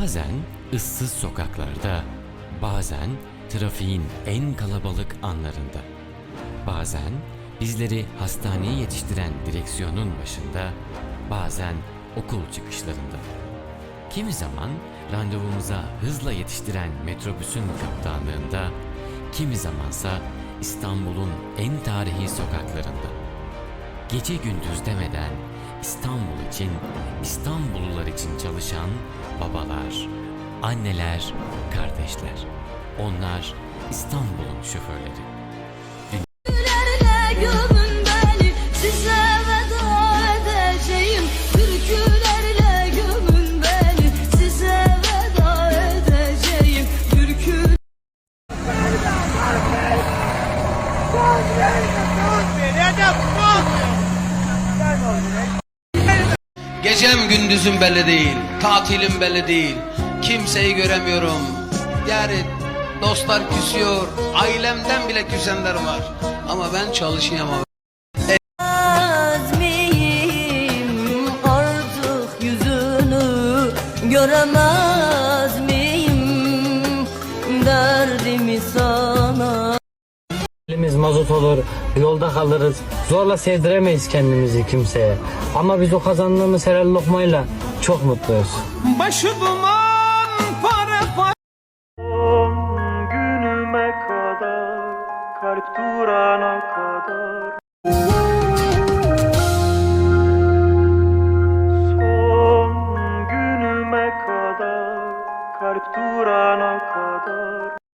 Bazen ıssız sokaklarda, bazen trafiğin en kalabalık anlarında, bazen bizleri hastaneye yetiştiren direksiyonun başında, bazen okul çıkışlarında. Kimi zaman randevumuza hızla yetiştiren metrobüsün kaptanlığında, kimi zamansa İstanbul'un en tarihi sokaklarında. Gece gündüz demeden İstanbul için, İstanbullular için çalışan babalar, anneler, kardeşler. Onlar İstanbul'un şoförleri. Türkülerle gömün beni size Gecem gündüzüm belli değil, tatilim belli değil. Kimseyi göremiyorum. Yani dostlar küsüyor, ailemden bile küsenler var. Ama ben çalışayamam. miyim artık yüzünü göremez miyim derdimi sana mazot olur, yolda kalırız. Zorla sevdiremeyiz kendimizi kimseye. Ama biz o kazandığımız her lokmayla çok mutluyuz. Başı duman para para. Son günüme kadar, kalp durana kadar. Son günüme kadar, kalp durana kadar.